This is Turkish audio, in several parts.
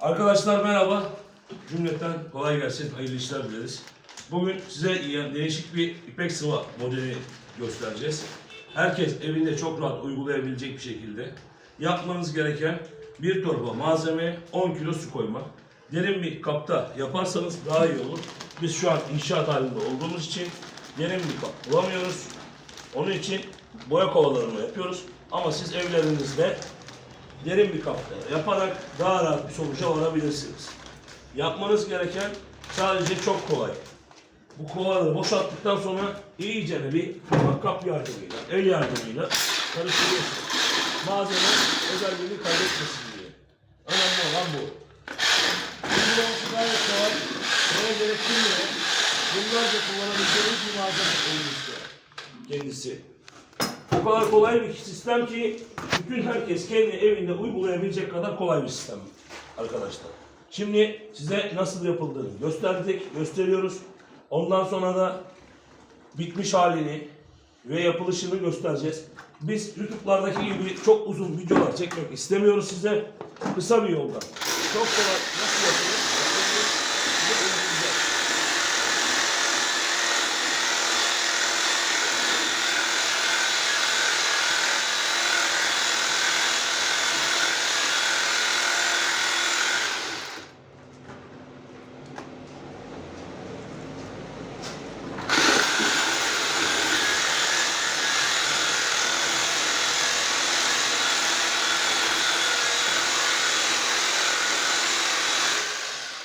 Arkadaşlar merhaba. Cümleten kolay gelsin, hayırlı işler dileriz. Bugün size değişik bir ipek sıva modeli göstereceğiz. Herkes evinde çok rahat uygulayabilecek bir şekilde yapmanız gereken bir torba malzeme 10 kilo su koymak. Derin bir kapta yaparsanız daha iyi olur. Biz şu an inşaat halinde olduğumuz için derin bir kap bulamıyoruz. Onun için boya kovalarını yapıyoruz. Ama siz evlerinizde derin bir kapta yaparak daha rahat bir sonuca varabilirsiniz. Yapmanız gereken sadece çok kolay. Bu kovaları boşalttıktan sonra iyice bir kap yardımıyla, el yardımıyla karıştırıyorsunuz. Malzeme özelliğini kaybetmesin diye. Önemli olan bu. Uygulaması gayet kolay. Neye gerektirmiyor. Bunlarca kullanabileceğiniz bir malzeme olmuştu. Kendisi. Kadar kolay bir sistem ki bütün herkes kendi evinde uygulayabilecek kadar kolay bir sistem arkadaşlar. Şimdi size nasıl yapıldığını gösterdik, gösteriyoruz. Ondan sonra da bitmiş halini ve yapılışını göstereceğiz. Biz YouTube'lardaki gibi çok uzun videolar çekmek istemiyoruz size. Kısa bir yoldan. Çok kolay nasıl yapılır, size öğreteceğiz.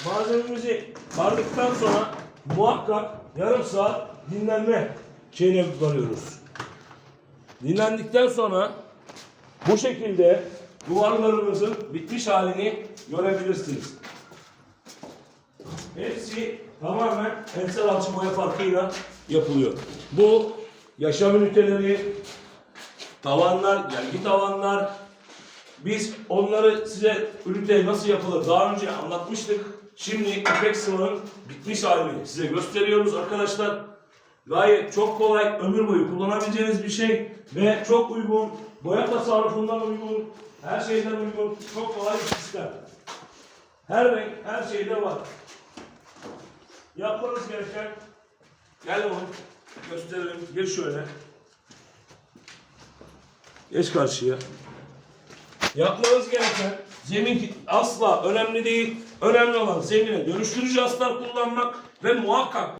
Malzememizi vardıktan sonra muhakkak yarım saat dinlenme şeyine varıyoruz. Dinlendikten sonra bu şekilde duvarlarımızın bitmiş halini görebilirsiniz. Hepsi tamamen ensel alçı boya farkıyla yapılıyor. Bu yaşam üniteleri, tavanlar, gelgi tavanlar, biz onları size ünite nasıl yapılır daha önce anlatmıştık. Şimdi ipek sıvının bitmiş halini size gösteriyoruz arkadaşlar. Gayet çok kolay, ömür boyu kullanabileceğiniz bir şey ve çok uygun, boya tasarrufundan uygun, her şeyden uygun, çok kolay bir sistem. Her renk, her şeyde var. Yapmanız gereken, gel oğlum, gösterelim, geç şöyle. Geç karşıya. Yapmanız gereken zemin asla önemli değil. Önemli olan zemine dönüştürücü aslar kullanmak ve muhakkak